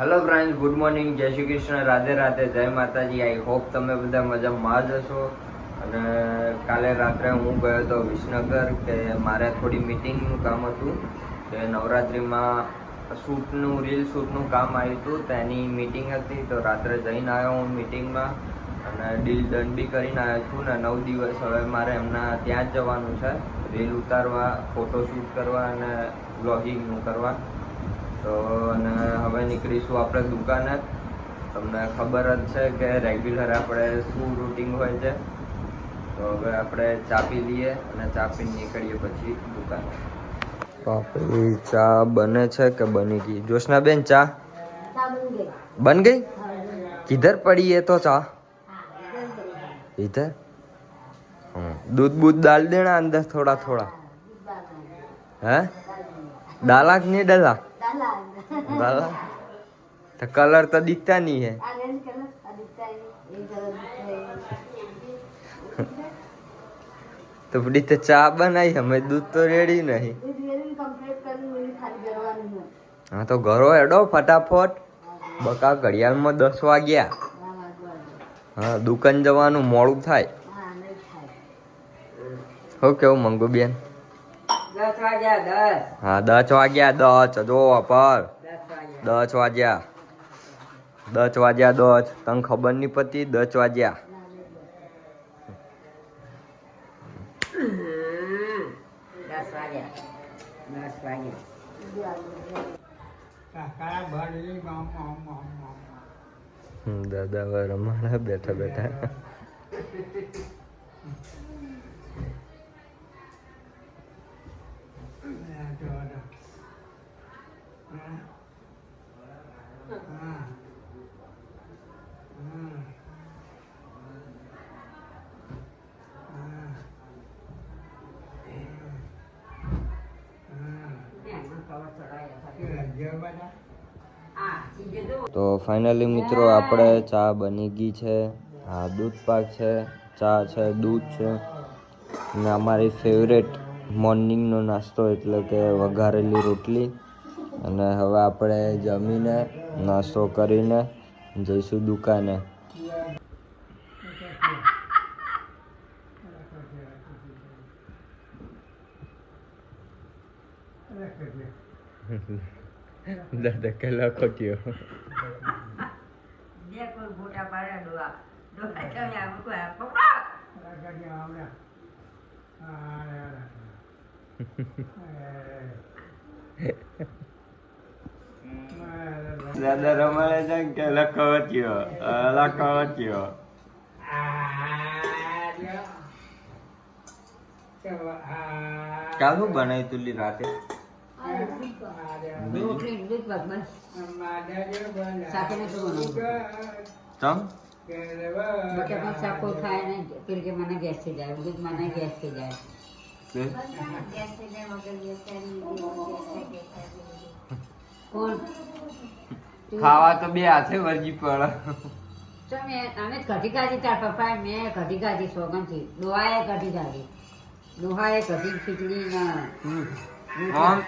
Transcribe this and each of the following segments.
Hello friends good morning જય શ્રી કૃષ્ણ. રાધે રાધે. જય માતાજી. આઈ હોપ તમે બધા મજામાં જ હશો. અને કાલે રાત્રે હું ગયો હતો વિસનગર, કે મારે થોડી મિટિંગનું કામ હતું. કે નવરાત્રિમાં શૂટનું રીલ શૂટનું કામ આવ્યું હતું. તેની મિટિંગ હતી. તો રાત્રે જઈને આવ્યો હું મિટિંગમાં અને ડીલ ડન બી કરીને આવ્યો છું. ને નવ દિવસ હવે મારે એમના ત્યાં જ જવાનું છે. રીલ ઉતારવા ફોટોશૂટ કરવા અને બ્લોગિંગનું કરવા. તો અને હવે નીકળીશું આપણે દુકાને. તમને ખબર જ છે કે રેગ્યુલર આપણે શું રૂટિન હોય છે. તો હવે આપણે ચા પી લઈએ અને ચા પીને નીકળીએ પછી દુકાને. તો આપણી ચા બને છે કે બની ગઈ? જોશનાબેન ચા? બન ગઈ. કિધર પડી એ તો ચા? ઇધર દૂધ બૂધ દાળ દેણા અંદર થોડા થોડા? હે ડાલા કે નહીં ડાલા डाला डाला तो कलर तो दिखता नहीं है तो बड़ी तो चाय बनाई हमें दूध तो रेडी नहीं हाँ तो घरो हेडो फटाफट બકા ઘડિયાળમાં દસ વાગ્યા હા દુકાન જવાનું મોડું થાય હો કેવું મંગુ બેન દસ વાગ્યા દસ હા દસ વાગ્યા દસ જો પર દસ વાગ્યા. દસ વાગ્યા દસ. તને ખબર નહીં પડતી? દસ વાગ્યા. દાદા રમાડા બેઠા બેઠા એમાં કવર ચડાવ્યા આ ચીજે જો તો ફાઇનલી મિત્રો આપણે ચા બની ગઈ છે. હા, દૂધ પાક છે, ચા છે, દૂધ છે. ને અમારી ફેવરેટ મોર્નિંગનો નાસ્તો એટલે કે વઘારેલી રોટલી. અને હવે આપણે જમીને નાસ્તો કરીને જઈશું દુકાને દાદા કલા ખોટ્યો જે દાદા રમાડે છે કે લખવચ્યો લખવચ્યો કાલ શું બનાવ્યું તું લી રાતે? ચમ? બટાકા શાક ખાય કે મને ગેસ થઈ જાય દૂધ મને ગેસ થઈ જાય કોણ? ખાવા તો બે હાથે વરજી પડે. મેં અમે કઢી કાઢી તાર પપ્પાએ મેં કઢી કાઢી સોગંદથી. દોહાએ કઢી કાઢી દોહાએ કઢી ખીચડી ના આમ?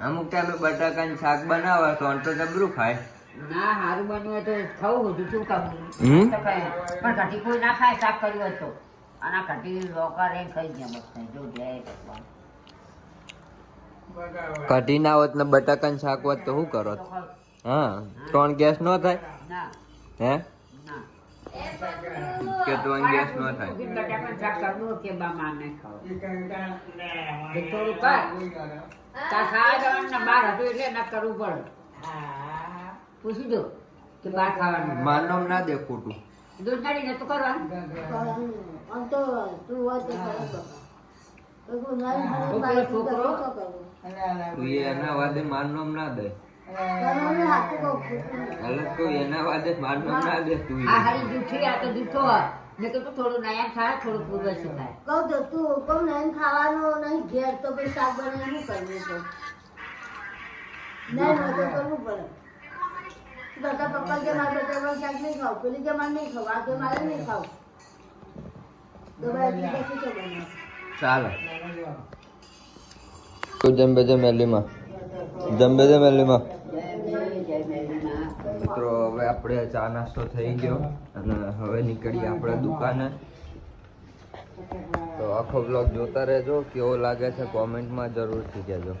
અમુક ટાઈમે બટાકાનું શાક બનાવે તો તો જબરું ખાય. ના સારું બન્યું હોય તો ખાવું બધું શું? ખાવું? પણ કઢી કોઈ ના ખાય શાક કર્યું હોય તો. અને આ કઢી લોકા રે ખાઈ ગયા બસ જો જય કઢી ના હોત ને બટાકાનું શાક હોત તો શું કરો હા ત્રણ ગેસ નો થાય? હે? કે ત્રણ ગેસ નો થાય? માનવ ના દે ખોટું દૂધ નાડી ને કરવાનું? છોકરો છોકરો? તું એના વાદે માનવ ના દે. અલગ તો એના વાદે માનવ ના દે તું આ હારી જૂઠી આ તો જૂઠો થોડું નયન થોડું કહું તો તું કહું ને ખાવાનું નહીં ઘેર તો પછી શાક બનાવીને શું કરવું છે. નહીં તો કરવું પડે. બધા પપ્પા કે મારે શાક નહીં ખાવ પેલી કે મારે નહીં ખાવું આ કે મારે નહીં ખાવું. તો ભાઈ તો ચાલે. તું જમ્બે છે મેલીમાં જમ્બે છે મેલીમાં મિત્રો, હવે આપણે ચા નાસ્તો થઈ ગયો અને હવે નીકળીએ આપણે દુકાને. તો આખો બ્લોગ જોતા રહેજો, કેવો લાગે છે કોમેન્ટમાં જરૂરથી કહેજો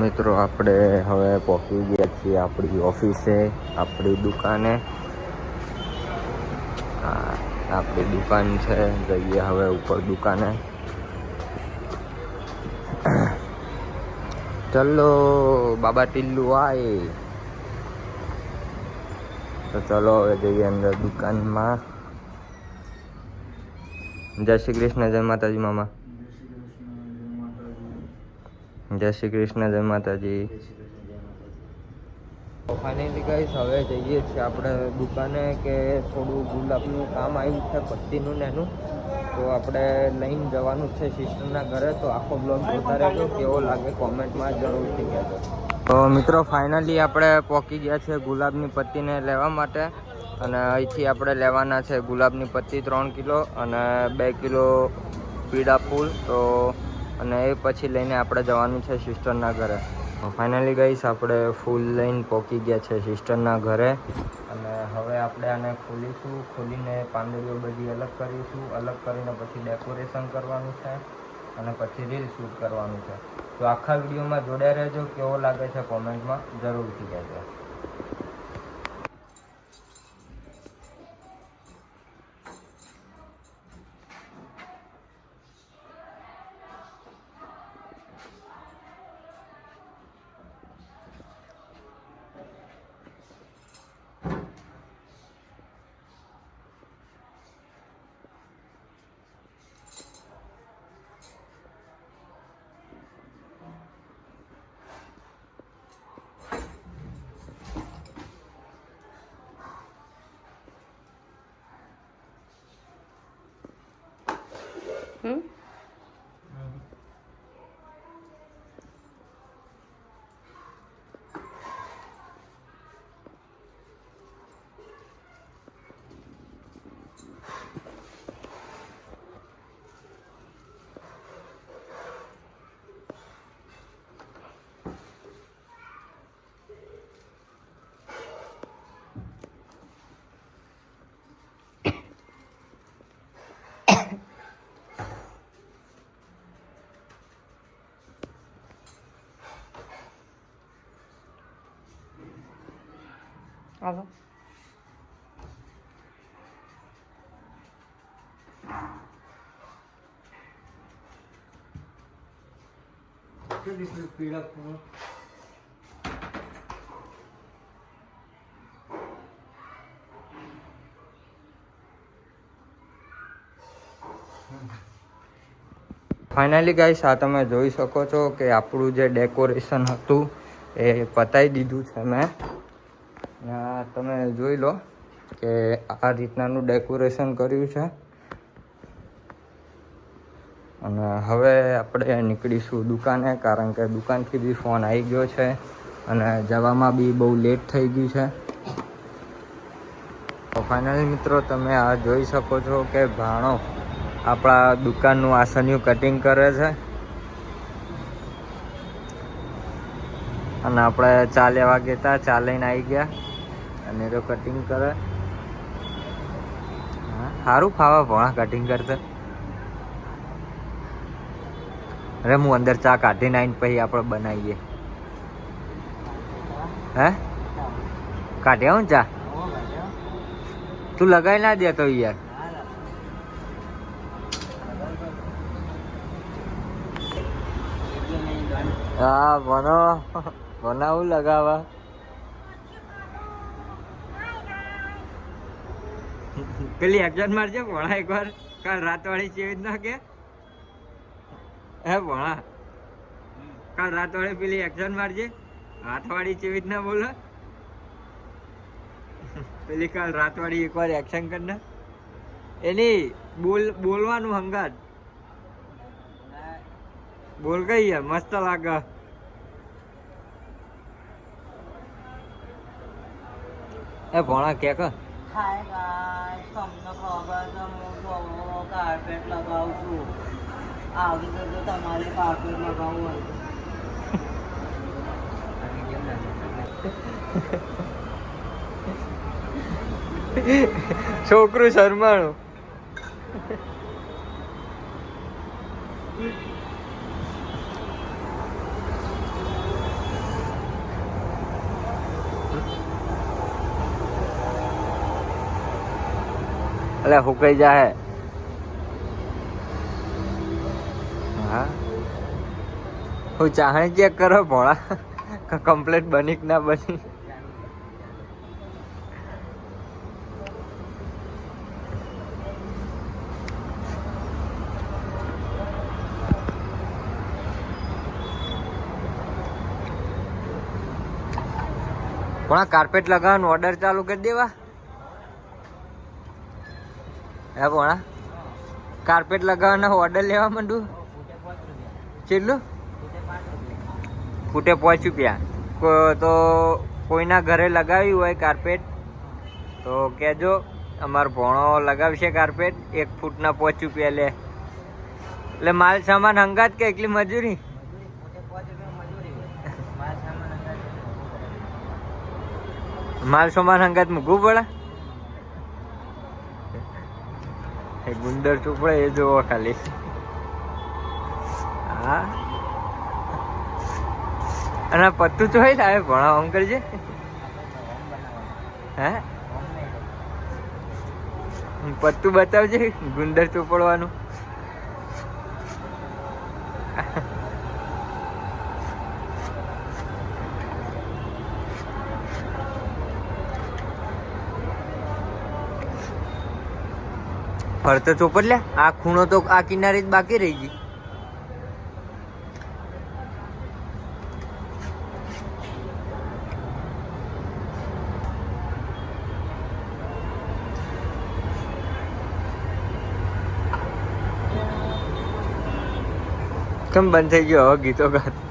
મિત્રો આપણે હવે પહોંચી ગયા છીએ આપણી ઓફિસે, આપણી દુકાને. આપણી દુકાન છે, જઈએ હવે ઉપર દુકાને. ચલો, બાબા ટિલ્લુ આય. તો ચલો, હવે જઈએ અંદર દુકાનમાં. જય શ્રી કૃષ્ણ, જય માતાજી, મામા. જય શ્રી કૃષ્ણ જય માતાજી. ફાઇનલી ગાઈસ હવે જઈએ છીએ આપણે દુકાને કે થોડું ગુલાબનું કામ આવ્યું છે પત્તીનું ને એનું. તો આપણે લઈને જવાનું છે સિસ્ટરના ઘરે. તો આખો બ્લોગ જોતા રહેજો કેવો લાગે કોમેન્ટમાં જરૂરથી કહેજો. તો મિત્રો ફાઇનલી આપણે પહોંચી ગયા છે ગુલાબની પત્તીને લેવા માટે. અને અહીંથી આપણે લેવાના છે ગુલાબની પત્તી ત્રણ કિલો અને બે કિલો પીળા ફૂલ. તો અને એ પછી લઈને આપણે જવાનું છે સિસ્ટરના ઘરે. ફાઇનલી ગઈશ આપણે ફૂલ લઈને પહોંચી ગયા છે સિસ્ટરના ઘરે. અને હવે આપણે આને ખોલીશું. ખોલીને પાંદડીઓ બધી અલગ કરીશું. અલગ કરીને પછી ડેકોરેશન કરવાનું છે અને પછી રીલ શૂટ કરવાનું છે. તો આખા વિડીયોમાં જોડ્યા રહેજો. કેવો લાગે છે કોમેન્ટમાં જરૂરથી કહેજો. હાલો પીળા ફાઇનલી ગાઈસ આ તમે જોઈ શકો છો કે આપણું જે ડેકોરેશન હતું એ પતાવી દીધું છે મેં. તમે જોઈ લો કે આ રીતનાનું ડેકોરેશન કર્યું છે. અને હવે આપણે નીકળીશું દુકાને, કારણ કે દુકાનથી બી ફોન આવી ગયો છે અને જવામાં બી બહુ લેટ થઈ ગયું છે. તો ફાઇનલી મિત્રો, તમે આ જોઈ શકો છો કે ભાણો આપણા દુકાનનું આસનિયું કટિંગ કરે છે. અને આપણે ચાલે લેવા ગયા હતા ચા આવી ગયા. અને તો કટિંગ કરે. સારું ફાવા ભણા કટિંગ કરતા. અરે, હું અંદર ચા કાઢીને આવીને પછી આપણે બનાવીએ. હે? કાઢ્યા હું ચા? તું લગાવી ના દેતો યાર. હા બનો બનાવું લગાવા પેલી એક્શન મારજે ભણા એકવાર. કાલ રાત વાળી ચેવી ના કે. હે ભણા કાલ રાત વાળી પેલી એક્શન મારજે. હાથવાળી ચેવી રીતના બોલે. પેલી કાલ રાત વાળી એકવાર એક્શન કર ને. એની બોલ, બોલવાનું હંગાત. બોલ કઈ યાર, મસ્ત લાગે. એ ભણા કે હાય તમને ખબર છે, હું તો કાર્પેટ લગાવું છું આવી રીતે તમારે કાર્પેટ લગાવવું હોય. છોકરું શરમાણું અલે, હુકાઈ જાહે હા. હું. ચાહણી ચેક કરો ભોળા? કમ્પ્લેટ બની ના બની? ભોળા કાર્પેટ લગાવવાનો ઓર્ડર ચાલુ કરી દેવા. હે ભોળા કાર્પેટ લગાવવાનો ઓર્ડર લેવા માંડું? કેટલું? ફૂટે પાંચ રૂપિયા. તો કોઈના ઘરે લગાવ્યું હોય કાર્પેટ તો કહેજો, અમારો ભોણો લગાવશે કાર્પેટ એક ફૂટના પાંચ રૂપિયા લે. એટલે માલ સામાન હંગાત કે એટલી મજૂરી? માલ સામાન હંગાત મૂકવું પડે એ ગુંદર ચોપડે એ જોવો ખાલી. હા? અને પત્તું હોય લાવે ભણા આમ કરજે. હે? પત્તું બતાવજે ગુંદર ચોપડવાનું. ફરતો ચોપડ લે આ ખૂણો તો આ કિનારે જ બાકી રહી ગઈ કેમ બંધ થઈ ગયો હવે ગીતો ગાત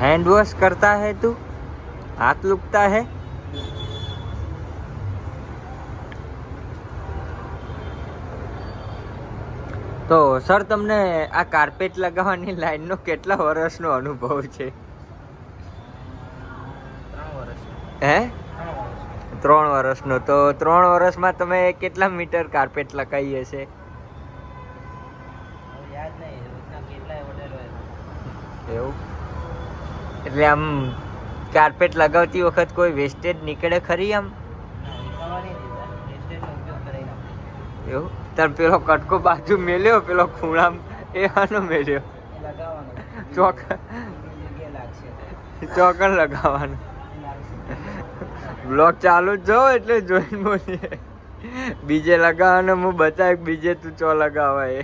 हैंड वॉश करता है तू हाथ लुकता है તો સર તમને આ કાર્પેટ લગાવવાની લાઈનનો કેટલા વર્ષનો અનુભવ છે? હે? ત્રણ વર્ષનો. તો ત્રણ વર્ષમાં તમે કેટલા મીટર કાર્પેટ લગાવી હશે. એવું? એટલે આમ કાર્પેટ લગાવતી વખત કોઈ વેસ્ટેજ નીકળે ખરી આમ. એવું? તાર પેલો કટકો બાજુ મેલ્યો, પેલો ખૂણા એ આનો મેલ્યો. ચોક ચોકન લગાવવાનું. બ્લોક ચાલુ જ જો એટલે જોઈન બોલીએ બીજે લગાવવાનો, હું બચાય બીજે તું ચો લગાવાય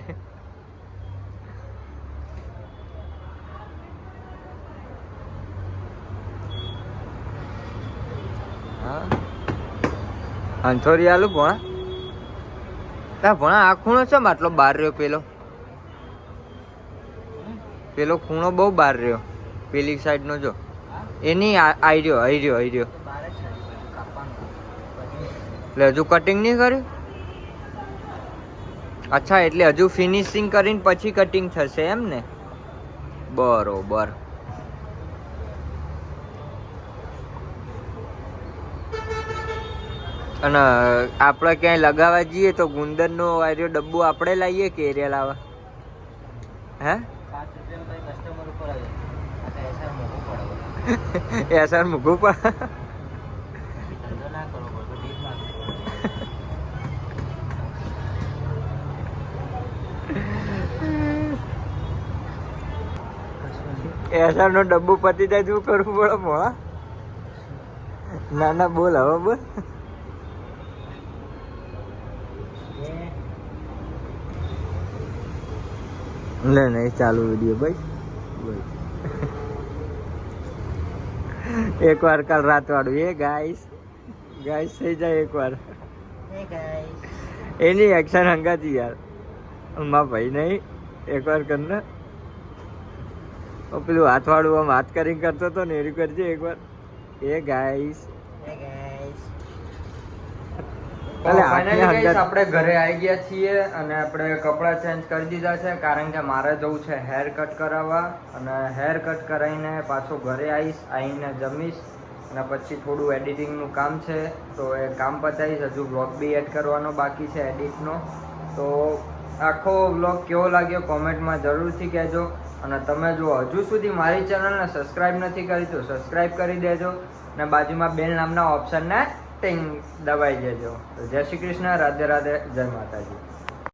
અંથોરી આલું ભણા તા, ભણા, આ ખૂણો છે આટલો બાર રહ્યો પેલો? પેલો ખૂણો બહુ બાર રહ્યો, પેલી સાઈડ નો જો. એની આઈ રહ્યો આઈ રહ્યો આઈ રહ્યો. બહાર એટલે હજુ કટિંગ નહીં કર્યું? અચ્છા, એટલે હજુ ફિનિશિંગ કરીને પછી કટિંગ થશે એમ ને? બરોબર. અને આપણે ક્યાંય લગાવવા જઈએ તો ગુંદરનો આર્યો ડબ્બો આપણે લાવીએ કે એરિયા લાવવા? હે? પાંચ રૂપિયાનું કઈ કસ્ટમર ઉપર આવે આ તો એસઆર મોંઘું પડે એ સર મૂકવું પડે. એસઆર નો ડબ્બો પતી જાય શું કરવું પડે મોડા ના ના બોલ હવે બોલ. લે નહીં ચાલુ વીડિયો ભાઈ. એક વાર કાલ રાત વાળું એ ગાઈસ ગાઈસ થઈ જાય એક વાર એની એક્શન હંગાતી યાર. માં ભાઈ નહીં એક વાર કરને પેલું હાથ વાળું આમ હાથ કરીને કરતો હતો ને એ કરજે એક વાર એ ગાઈસ આપણે ઘરે આવી ગયા છીએ અને આપણે કપડાં ચેન્જ કરી દીધા છે કારણ કે મારે જવું છે હેર કટ કરાવવા અને હેર કટ કરાવીને પાછો ઘરે આવીશ આવીને જમીશ અને પછી થોડું એડિટિંગનું કામ છે. તો એ કામ પતાવીશ હજુ બ્લોગ બી એડ કરવાનો બાકી છે એડિટનો તો આખો બ્લોગ કેવો લાગ્યો કોમેન્ટમાં જરૂરથી કહેજો અને તમે જો હજુ સુધી મારી ચેનલને સબસ્ક્રાઇબ નથી કરી તો સબસ્ક્રાઇબ કરી દેજો અને બાજુમાં બેલ નામના ઓપ્શનને ટિંગ દબાઈ દેજો તો જય શ્રી કૃષ્ણ રાધે રાધે જય માતાજી.